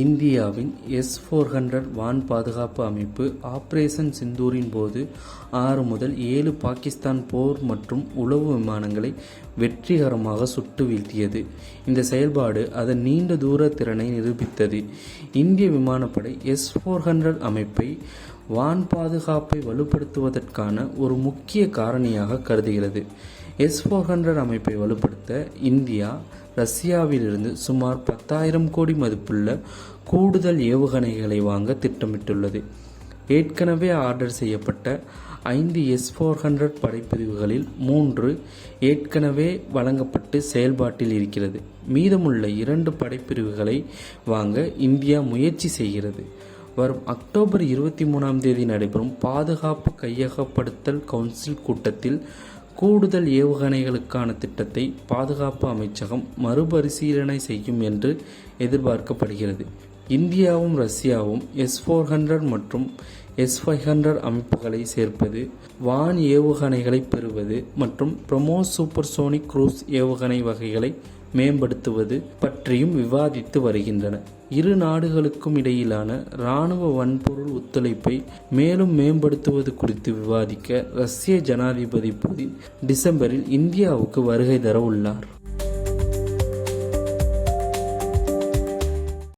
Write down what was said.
இந்தியாவின் S four hundred வான் பாதுகாப்பு அமைப்பு ஆப்ரேஷன் சிந்தூரின் போது ஆறு முதல் ஏழு பாகிஸ்தான் போர் மற்றும் உளவு விமானங்களை வெற்றிகரமாக சுட்டு வீழ்த்தியது. இந்த செயல்பாடு அதன் நீண்ட தூர திறனை நிரூபித்தது. இந்திய விமானப்படை எஸ் ஃபோர் ஹண்ட்ரட் அமைப்பை வான் பாதுகாப்பை வலுப்படுத்துவதற்கான ஒரு முக்கிய காரணியாக கருதுகிறது. எஸ் ஃபோர் ஹண்ட்ரட் அமைப்பை வலுப்படுத்த இந்தியா ரஷ்யாவிலிருந்து சுமார் பத்தாயிரம் கோடி மதிப்புள்ள கூடுதல் ஏவுகணைகளை வாங்க திட்டமிட்டுள்ளது. ஏற்கனவே ஆர்டர் செய்யப்பட்ட ஐந்து எஸ் ஃபோர் ஹண்ட்ரட் படைப்பிரிவுகளில் மூன்று ஏற்கனவே வழங்கப்பட்டு செயல்பாட்டில் இருக்கிறது. மீதமுள்ள இரண்டு படைப்பிரிவுகளை வாங்க இந்தியா முயற்சி செய்கிறது. வரும் அக்டோபர் இருபத்தி மூணாம் தேதி நடைபெறும் பாதுகாப்பு கையகப்படுத்தல் கவுன்சில் கூட்டத்தில் கூடுதல் ஏவுகணைகளுக்கான திட்டத்தை பாதுகாப்பு அமைச்சகம் மறுபரிசீலனை செய்யும் என்று எதிர்பார்க்கப்படுகிறது. இந்தியாவும் ரஷ்யாவும் எஸ் ஃபோர் ஹண்ட்ரட் மற்றும் எஸ் ஃபைவ் ஹண்ட்ரட் அமைப்புகளை சேர்ப்பது வான் ஏவுகணைகளை பெறுவது மற்றும் பிரமோஸ் சூப்பர்சோனிக் குரூஸ் ஏவுகணை வகைகளை மேம்படுத்துவது பற்றியும் விவாதித்து வருகின்றன. இரு நாடுகளுக்கும் இடையிலான இராணுவ வன்பொருள் ஒத்துழைப்பை மேலும் மேம்படுத்துவது குறித்து விவாதிக்க ரஷ்ய ஜனாதிபதி புதின் டிசம்பரில் இந்தியாவுக்கு வருகை தர உள்ளார்.